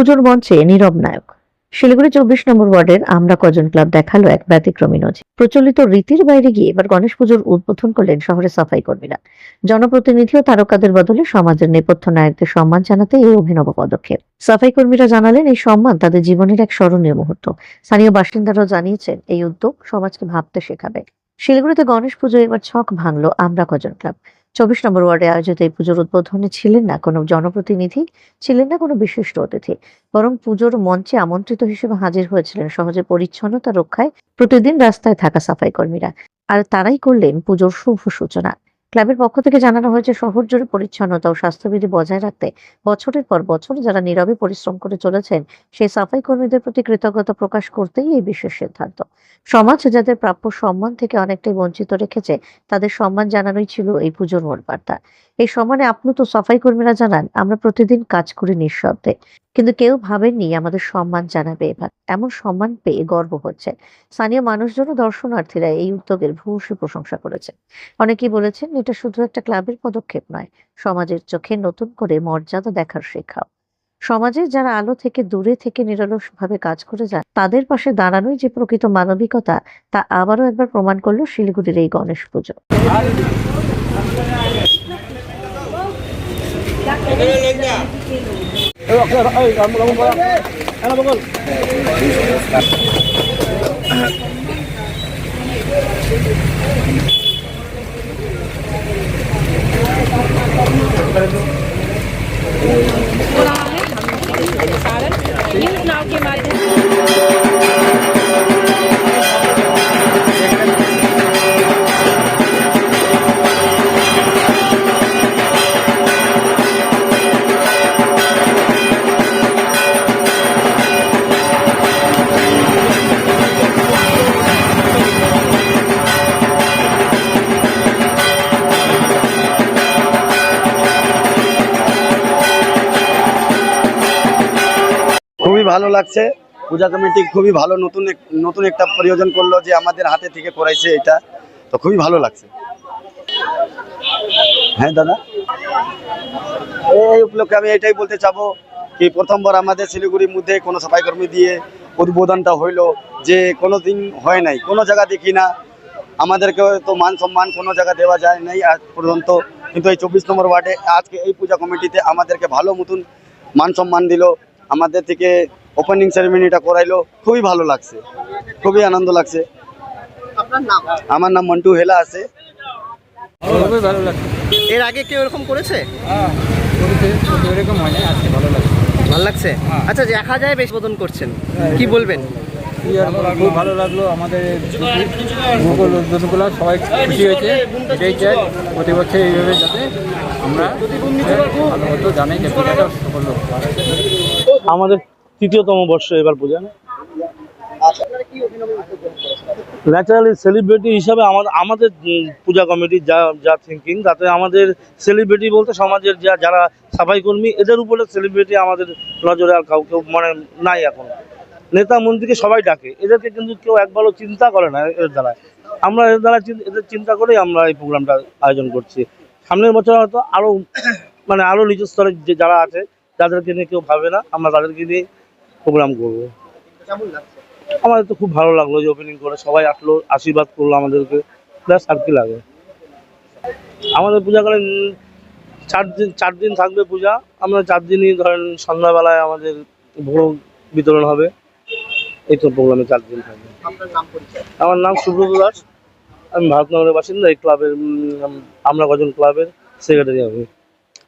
পুজোর মঞ্চে নীরব নায়ক। শিলিগুড়ি চব্বিশ নম্বর ওয়ার্ডের আমরা কজন ক্লাব দেখাল এক ব্যতিক্রমী নজির। প্রচলিত রীতির বাইরে গিয়ে এবার গণেশ পুজোর উদ্বোধন করলেন শহরের সাফাই কর্মীরা। জনপ্রতিনিধি ও তারকাদের বদলে সমাজের নেপথ্য নায়কদের সম্মান জানাতে এই অভিনব পদক্ষেপ। সাফাই কর্মীরা জানালেন, এই সম্মান তাদের জীবনের এক স্মরণীয় মুহূর্ত। স্থানীয় বাসিন্দারাও জানিয়েছেন, এই উদ্যোগ সমাজকে ভাবতে শেখাবে। শিলিগুড়িতে গণেশ পুজো এবার ছক ভাঙলো আমরা কজন ক্লাব। চব্বিশ নম্বর ওয়ার্ডে আয়োজিত এই পুজোর উদ্বোধনে ছিলেন না কোনো জনপ্রতিনিধি, ছিলেন না কোনো বিশিষ্ট অতিথি, বরং পুজোর মঞ্চে আমন্ত্রিত হিসেবে হাজির হয়েছিলেন সহজে পরিচ্ছন্নতা রক্ষায় প্রতিদিন রাস্তায় থাকা সাফাই কর্মীরা। আর তারাই করলেন পুজোর শুভ সূচনা। ক্লাবের পক্ষ থেকে জানানো হয়েছে, শহর জুড়ে পরিচ্ছন্নতা ও স্বাস্থ্যবিধি বজায় রাখতে বছরের পর বছর যারা নীরবে পরিশ্রম করে চলেছেন, সেই সাফাই কর্মীদের প্রতি কৃতজ্ঞতা প্রকাশ করতেই এই বিশেষ সিদ্ধান্ত। সমাজ যাদের প্রাপ্য সম্মান থেকে অনেকটাই বঞ্চিত রেখেছে, তাদের সম্মান জানানোই ছিল এই পুজোর মূল বার্তা। এই সম্মানে আপ্লুত সাফাই কর্মীরা জানান, আমরা প্রতিদিন কাজ করি নিঃশব্দে। কিন্তু কেউ ভাবেননি আমাদের সম্মান জানাবে এবার এমন সম্মান পেয়ে গর্ব হচ্ছে। স্থানীয় মানুষজন দর্শনার্থীরা এই উদ্যোগের ভূয়সী প্রশংসা করেছেন। অনেকেই বলেছেন, এটা শুধু একটা ক্লাবের পদক্ষেপ নয়, সমাজের চোখে নতুন করে মর্যাদা দেখার শেখাও। সমাজে যারা আলো থেকে দূরে থেকে নিরলস ভাবে কাজ করে যায়, তাদের পাশে দাঁড়ানোই যে প্রকৃত মানবিকতা, তা আবারও একবার প্রমাণ করল শিলিগুড়ির এই গণেশ পুজো। ভালো লাগছে। পূজা কমিটি খুবই ভালো, নতুন নতুন একটা প্রয়োজন করল যে আমাদের হাতে থেকে করাইছে এটা। তো খুবই ভালো লাগছে। হ্যাঁ দাদা? এই উপলক্ষে আমি এটাই বলতে চাবো কি প্রথমবার আমাদের শিলিগুড়ির মধ্যে কোনো সাফাই কর্মী দিয়ে উদ্বোধনটা হইল যে কোনো দিন হয় নাই, কোনো জায়গা দেখি না। আমাদেরকে তো মান সম্মান কোনো জায়গা দেওয়া যায় নাই আজ পর্যন্ত। কিন্তু এই চব্বিশ নম্বর ওয়ার্ডে আজকে এই পূজা কমিটিতে আমাদেরকে ভালো মতন মান সম্মান দিল। আমাদের থেকে ওপেনিং সেরেমনিটা করাইলো খুবই ভালো লাগছে খুবই আনন্দ লাগছে। আমার নাম মন্টু হেলা আছে। খুবই ভালো লাগছে। এর আগে কেউ এরকম করেছে? হ্যাঁ এরকম হয় না আজকে ভালো লাগছে। ভালো লাগছে? আচ্ছা দেখা যায় বেশ বোধন করছেন কি বলবেন? খুব ভালো লাগল আমাদের মুকুল সবাই খুশি হয়েছে এটাই চাই প্রতি বছর এইভাবে যাতে আমরা ভালো মতো জানাই যে। আমাদের তৃতীয়তম বর্ষ এবার পূজা ন্যাচারালি সেলিব্রিটি হিসাবে আমাদের আমাদের পূজা কমিটির যা যা থিঙ্কিং তাতে আমাদের সেলিব্রিটি বলতে সমাজের যা, যারা সাফাই কর্মী, এদের উপরে সেলিব্রিটি আমাদের নজরে আর কাউকে মানে নাই এখন। নেতা মন্ত্রীকে সবাই ডাকে, এদেরকে কিন্তু কেউ একবারও চিন্তা করে না এদের দ্বারা। আমরা এদের দ্বারা এদের চিন্তা করেই আমরা এই প্রোগ্রামটা আয়োজন করছি। সামনের বছর হয়তো আরও মানে আরও নিচু স্তরের যে যারা আছে যাদেরকে নিয়ে কেউ ভাবে না, আমরা তাদেরকে নিয়ে প্রোগ্রাম করব। আমাদের তো খুব ভালো লাগল যে ওপেনিং করে সবাই আসলো আশীর্বাদ করল আমাদেরকে। প্লাস আর কি লাগে? আমাদের পূজা করেন চার দিন চার দিন থাকবে পূজা। আমরা চার দিনই ধরেন সন্ধ্যাবেলায় আমাদের ভোগ বিতরণ হবে। এই তো প্রোগ্রামে চার দিন থাকবে। আমার নাম সুব্রত দাস। আমি ভারতনগরের বাসিন্দা এই ক্লাবের আমরা কজন ক্লাবের সেক্রেটারি আমি